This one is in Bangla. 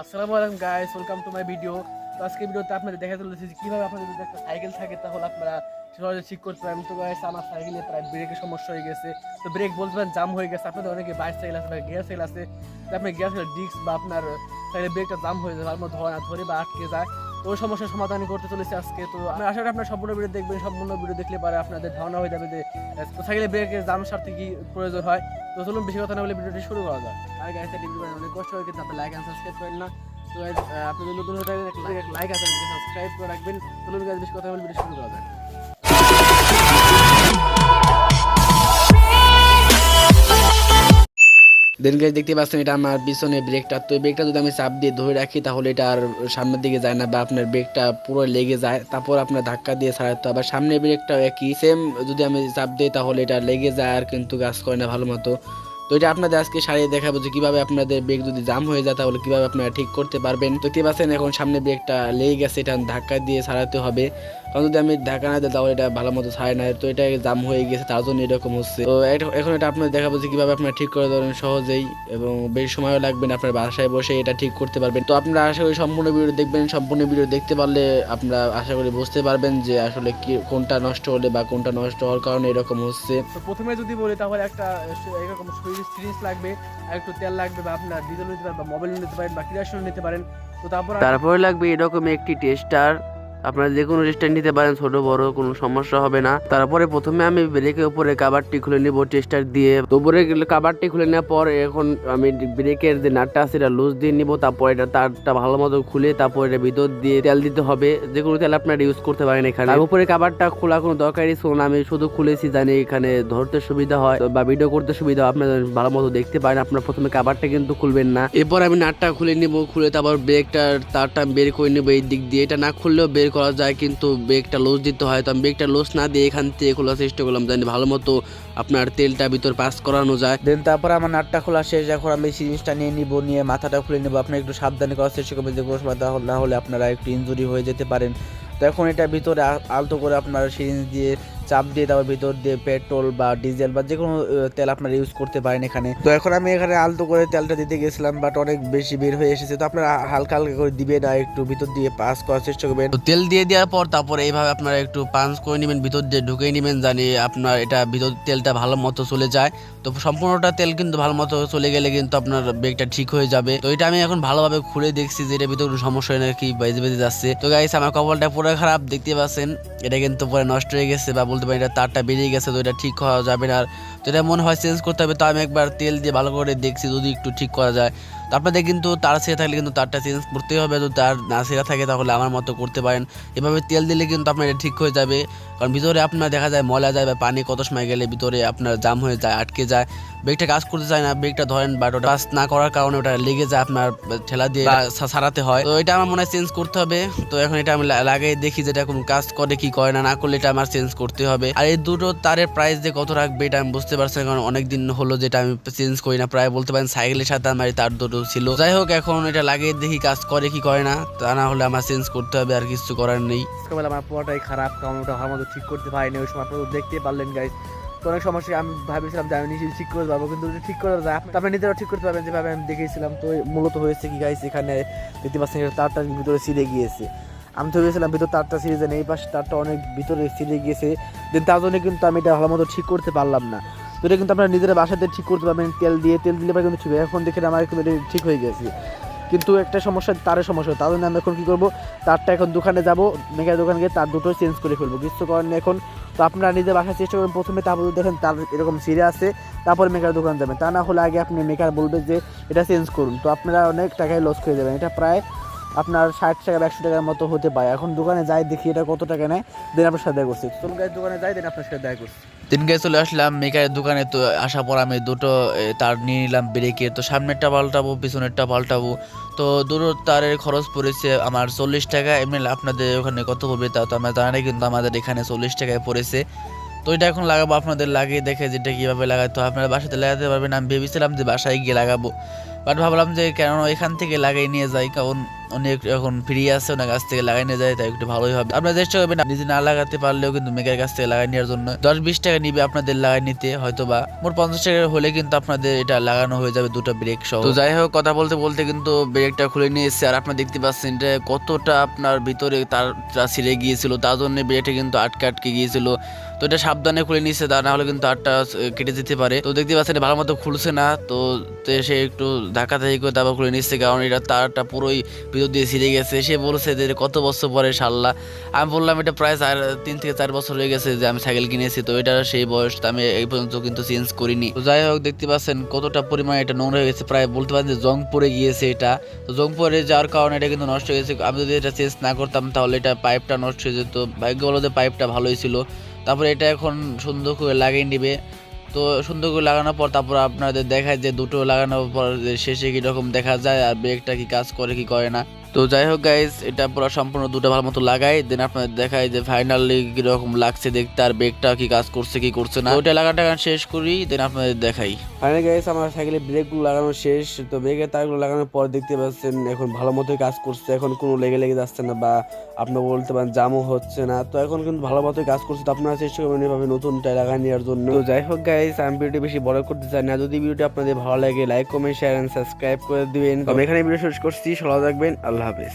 আসসালামু আলাইকুম guys welcome to my video তো আজকে ভিডিওতে আপনাদের দেখা চলেছে যে কীভাবে আপনাদের যদি একটা সাইকেল থাকে, তাহলে আপনারা সহজে ঠিক করতে পারেন তো গাইস আমার সাইকেলে প্রায় ব্রেকের সমস্যা হয়ে গেছে। তো ব্রেক বলতে পারেন জাম হয়ে গেছে। আপনাদের অনেকে বাইক সাইকেল আছে, বা গিয়ার সাইকেল আছে। আপনার গিয়ার সাইকেল ডিস্ক বা আপনার সাইকেলের ব্রেকটা জাম হয়ে যায় ভালো ধরে না, ধরে বা আটকে যায়। ওই সমস্যার সমাধান করতে চলেছে আজকে। তো আমি আশা করি আপনার সম্পূর্ণ ভিডিও দেখবেন, সম্পূর্ণ ভিডিও দেখলে পরে আপনাদের ধারণা হয়ে যাবে যে সাইকেলের ব্রেকের জাম সারতে কি প্রয়োজন হয়। তো চলুন বেশি কথা না বলে ভিডিওটি শুরু করা যাক। আর গাইস ভিডিও অনেক কষ্ট হয়ে গেছে, আপনি লাইক এন্ড সাবস্ক্রাইব করেন না। তো আপনি যদি নতুন হয়ে থাকেন লাইক আছে সাবস্ক্রাইব করে রাখবেন। চলুন গাইস বেশি কথা বলে ভিডিও শুরু করা যাক। দেন গাইজ দেখতে পাচ্ছেন, এটা আমার পিছনে ব্রেকটা তো ব্রেকটা যদি আমি চাপ দিয়ে ধরে রাখি, তাহলে এটা আর সামনের দিকে যায় না বা আপনার ব্রেকটা পুরো লেগে যায়। তারপর আপনার ধাক্কা দিয়ে ছাড়াতে আবার সামনের ব্রেকটাও একই। সেম যদি আমি চাপ দিই, তাহলে এটা লেগে যায় আর কিন্তু কাজ করে না ভালো মতো। তো এটা আপনাদের আজকে সারিয়ে দেখাবো যে কীভাবে আপনাদের ব্রেক যদি জাম হয়ে যায়, তাহলে কীভাবে আপনারা ঠিক করতে পারবেন। তো দেখতে পাচ্ছেন? এখন সামনে ব্রেকটা লেগে গেছে, এটা ধাক্কা দিয়ে ছাড়াতে হবে। কারণ যদি আমি ধাক্কা না দিই, তাহলে এটা ভালো মতো ছাড়ে না। তো এটা জাম হয়ে গেছে, তার জন্য এরকম হচ্ছে। তো এখন এটা আপনাদের দেখাবো যে কীভাবে আপনারা ঠিক করে দেবেন সহজেই এবং বেশি সময়ও লাগবে না আপনার বাসায় বসে এটা ঠিক করতে পারবেন। তো আপনারা আশা করি সম্পূর্ণ ভিডিও দেখবেন। সম্পূর্ণ ভিডিও দেখতে পারলে আপনারা আশা করি বুঝতে পারবেন যে আসলে কি, কোনটা নষ্ট হলে বা কোনটা নষ্ট হওয়ার কারণে এরকম হচ্ছে। প্রথমে যদি বলি, তাহলে একটা স- এরকম সিরিজ লাগবে, আর একটু তেল লাগবে বা আপনার ডিজেল নিতে পারেন বা মোবাইল নিতে পারেন বা কিরাশন নিতে পারেন, তো তারপর তারপরে লাগবে এরকম একটি টেস্টার আপনারা যে কোনো টেস্টার নিতে পারেন, ছোট, বড়, কোনো সমস্যা হবে না। তারপরে প্রথমে আমি ব্রেকের উপরে কাবারটি খুলে নিব টেস্টার দিয়ে। তো উপরে কাবারটি খুলে নেওয়ার পর এখন আমি ব্রেকের যে নাটটা আছে, এটা লুজ দিয়ে নিব। তারপর এটা তারটা ভালো মতো খুলে তারপর এটা ভিতর দিয়ে তেল দিতে হবে। যে কোনো তেল আপনারা ইউজ করতে পারেন এখানে। আর উপরে কাবারটা খোলা কোনো দরকারই শোন, আমি শুধু খুলেছি, জানি এখানে ধরতে সুবিধা হয় বা ভিডিও করতে সুবিধা হয়। আপনারা ভালো মতো দেখতে পারেন। আপনারা প্রথমে কাবারটা কিন্তু খুলবেন না। এরপর আমি নাটটা খুলে নিব। খুলে তারপর ব্রেকটার, তারটা বের করে নেব এই দিক দিয়ে। এটা না খুললেও বের করা যায়, কিন্তু ব্রেকটা লোজ দিতে হয়। তো আমি ব্রেকটা লোজ না দিয়ে এখান থেকে খোলার চেষ্টা করলাম, জানি ভালো মতো আপনার তেলটা ভিতর পাস করানো যায়। দেন তারপর আমার নাটটা খোলা শেষ, এখন আমি সিরিজটা নিয়ে নিব, নিয়ে মাথাটা খুলে নেব। আপনার একটু সাবধানে করার চেষ্টা করবেন যে কোনো না হলে আপনারা একটু ইঞ্জুরি হয়ে যেতে পারেন। তো এখন এটা ভিতরে আলতো করে আপনারা সিরিঞ্জ দিয়ে চাপ দিয়ে তারপর ভিতর দিয়ে পেট্রোল বা ডিজেল বা যে কোনো তেল আপনারা ইউজ করতে পারেন এখানে। তো এখন আমি এখানে আলতো করে তেলটা দিতে গেছিলাম বাট অনেক বেশি বের হয়ে এসেছে। তো আপনারা হালকা হালকা করে দিবেন আর একটু ভিতর দিয়ে পাস করার চেষ্টা করবেন। তো তেল দিয়ে দেওয়ার পর তারপরে এইভাবে আপনারা একটু পাঞ্চ করে নেবেন, ভিতর দিয়ে ঢুকে নেবেন, জানি আপনার এটা ভিতর তেলটা ভালো মতো চলে যায়। তো সম্পূর্ণটা তেল কিন্তু ভালো মতো চলে গেলে কিন্তু আপনার ব্রেকটা ঠিক হয়ে যাবে। তো এটা আমি এখন ভালোভাবে খুলে দেখছি যে এটা ভিতরে কোনো সমস্যা নাকি বেজে বেজে যাচ্ছে। তো গাইস আমার কপালটা পুরো খারাপ, দেখতে পাচ্ছেন? এটা কিন্তু পুরো নষ্ট হয়ে গেছে বা বলতে পারি এটা তারটা বেরিয়ে গেছে তো এটা ঠিক করা যাবে না। আর তো এটা মনে হয় চেঞ্জ করতে হবে, তো আমি একবার তেল দিয়ে ভালো করে দেখছি যদি একটু ঠিক করা যায়। তো আপনাদের কিন্তু তার ছেড়ে থাকলে কিন্তু তারটা চেঞ্জ করতেই হবে। যদি তার না ছেঁড়া থাকে তাহলে আমার মতো করতে পারেন। এভাবে তেল দিলে কিন্তু আপনার এটা ঠিক হয়ে যাবে। কারণ ভিতরে আপনার দেখা যায় ময়লা যায় বা পানি কত সময় গেলে ভিতরে আপনার জাম হয়ে যায় আটকে যায়। ব্রেকটা কাজ করতে চায় না ব্রেকটা ধরেন বাট ওটা কাজ না করার কারণে ওটা লেগে যায় আপনার ঠেলা দিয়ে সারাতে হয়। তো এটা আমার মনে হয় চেঞ্জ করতে হবে। তো এখন এটা আমি লা- লাগিয়ে দেখি যেটা কোন কাজ করে কি করে না না করলে এটা আমার চেঞ্জ করতে হবে। আর এই দুটো তারের প্রাইস যে কত রাখবে এটা আমি বুঝতে পারছি না, কারণ অনেক দিন হলো যেটা আমি চেঞ্জ করি না। প্রায় বলতে পারেন সাইকেলের সাথে আমার এই তার দুটো ছিল। যাই হোক এখন এটা লাগিয়ে দেখি কাজ করে কি করে না। তা না হলে আমার চেঞ্জ করতে হবে আর কিছু করার নেই। আমার পুরোটাই খারাপ কারণ ওটা আমার মতো ঠিক করতে পারিনি ওই সময় আপনারা দেখতেই পারলেন গাইজ তো অনেক সমস্যা আমি ভাবেছিলাম যে আমি নিজে ঠিক করে পারব কিন্তু ঠিক করে যায় আপনি নিজেরা ঠিক করতে পারবেন যেভাবে আমি দেখেছিলাম। তো মূলত হয়েছে কি গাইজ এখানে দেখতে পাচ্ছেন তারটা ভিতরে ছিঁড়ে গিয়েছে। আমি তো ভেবেছিলাম ভিতর তারটা ছিঁড়ে যায় না, এই পাশে তারটা অনেক ভিতরে ছিঁড়ে গিয়েছে। দেন তার জন্য কিন্তু আমি এটা ভালো মতো ঠিক করতে পারলাম না। তো এটা কিন্তু আপনারা নিজেরা বাসাতে ঠিক করতে পারবেন তেল দিয়ে, তেল দিলে পরে কিন্তু ঠিক হয়। এখন দেখে আমার কিন্তু ঠিক হয়ে গেছে। কিন্তু একটা সমস্যা তারের সমস্যা, তার জন্য আমি এখন কী করব? তারটা এখন দোকানে যাব মেকার দোকানে গিয়ে তার দুটো চেঞ্জ করে ফেলব করার নেই এখন তো আপনারা নিজে বাসার চেষ্টা করবেন, প্রথমে তারপর দেখেন তার এরকম সিরে আছে, তারপর মেকার দোকান যাবেন। তা না হলে আগে আপনি মেকার বলবে যে এটা চেঞ্জ করুন। তো আপনারা অনেক টাকায় লস করে যাবেন। এটা প্রায় আপনার ষাট টাকা একশো টাকার মতো হতে পারে। এখন দোকানে যাই দেখি এটা কত টাকা নেয়, দেন আপনার সাথে দেখা করছি। চলুন গাড়ি দোকানে যাই, দেন আপনার সাথে দেখা করছি। তিন গায়ে চলে আসলাম। মেকারের দোকানে তো আসার পর আমি দুটো তার নিয়ে নিলাম ব্রেকের তো সামনেরটা পাল্টাবো, পিছনেরটা পাল্টাবো। তো দুটো তারের খরচ পড়েছে আমার চল্লিশ টাকা। এমনি আপনাদের ওখানে কত পড়বে তা তো আমরা জানি কিন্তু আমাদের এখানে চল্লিশ টাকায় পড়েছে। তো এটা এখন লাগাবো, আপনাদের লাগিয়ে দেখে যেটা কীভাবে লাগাতে হয়। আপনারা বাসাতে লাগাতে পারবেন। আমি ভেবেছিলাম যে বাসায় গিয়ে লাগাবো। বাট ভাবলাম যে কেন এখান থেকে লাগিয়ে নিয়ে যাই, কারণ একটু এখন ফ্রি আছে, ওনার কাছ থেকে লাগাই নিয়ে যায়, তাই একটু ভালোই হবে। আপনারা চেষ্টা করবেন নিজে না লাগাতে পারলেও কিন্তু মেকার কাছ থেকে লাগাই নেওয়ার জন্য। দশ বিশ টাকা নিবে আপনাদের লাগাই নিতে হয়তো বা মোট পঞ্চাশ টাকা হলে কিন্তু আপনাদের এটা লাগানো হয়ে যাবে দুটো ব্রেক সহ। তো যাই হোক, কথা বলতে বলতে কিন্তু ব্রেকটা খুলে নিয়ে এসেছে, আর আপনারা দেখতে পাচ্ছেন যে কতটা আপনার ভিতরে তারটা ছিঁড়ে গিয়েছিল, তার জন্য ব্রেকটা কিন্তু আটকে আটকে গিয়েছিল। তো এটা সাবধানে খুলে নিচ্ছে তা না হলে কিন্তু আটটা কেটে যেতে পারে। তো দেখতে পাচ্ছেন ভালো মতো খুলছে না, তো সে একটু ধাক্কা থেকে করে তারপর খুলে নিচ্ছে কারণ এটা তারটা পুরোই ভিতর দিয়ে ছিঁড়ে গেছে। সে বলছে যে, কত বছর পরে সাল্লা আমি বললাম, এটা প্রায় চার, তিন থেকে চার বছর হয়ে গেছে যে আমি সাইকেল কিনেছি, তো এটা সেই বয়স আমি এই পর্যন্ত কিন্তু চেঞ্জ করিনি। তো যাই হোক, দেখতে পাচ্ছেন কতটা পরিমাণে এটা নোংরা হয়ে গেছে। প্রায় বলতে পারেন যে জং পড়ে গিয়েছে এটা। তো জং যাওয়ার কারণে এটা কিন্তু নষ্ট হয়ে গেছে। আমি যদি এটা চেঞ্জ না করতাম, তাহলে এটা পাইপটা নষ্ট হয়ে যেত। ভাগ্য বলো যে, পাইপটা ভালোই ছিল। তারপরে এটা এখন সুন্দর করে লাগিয়ে নিবে। তো সুন্দর করে লাগানোর পর তারপর আপনাদের দেখায় যে দুটো লাগানোর পর শেষে কীরকম দেখা যায় আর ব্রেকটা কি কাজ করে কি করে না। তো যাই হোক গাইজ এটা পুরো সম্পূর্ণ দুটো ভালো মতো লাগাই। দেন আপনাদের দেখায় যে ফাইনালি কীরকম লাগছে দেখতে, আর ব্রেকটা কি কাজ করছে, কি করছে না। ওইটা লাগাটা শেষ করি দেন আপনাদের দেখাই। ফাইনালি গাইজ আমার সাইকেলে ব্রেকগুলো লাগানো শেষ। তো ব্রেকের তারগুলো লাগানোর পর দেখতে পাচ্ছেন, এখন ভালো মতোই কাজ করছে। এখন কোনো লেগে লেগে যাচ্ছে না, বা আপনার বলতে পারেন জামও হচ্ছে না। তো এখন কিন্তু ভালো মতোই কাজ করছে। তো আপনারা চেষ্টা করবেন এভাবে নতুনটা লাগাই নেওয়ার জন্য। তো যাই হোক গাইজ আমি ভিডিওটি বেশি বড় করতে চাই না। যদি ভিডিওটি আপনাদের ভালো লাগে like comment share and subscribe করে দিবেন। তো আমি এখানে ভিডিও শেষ করছি। সবাই থাকবেন। আল্লাহ হাফেজ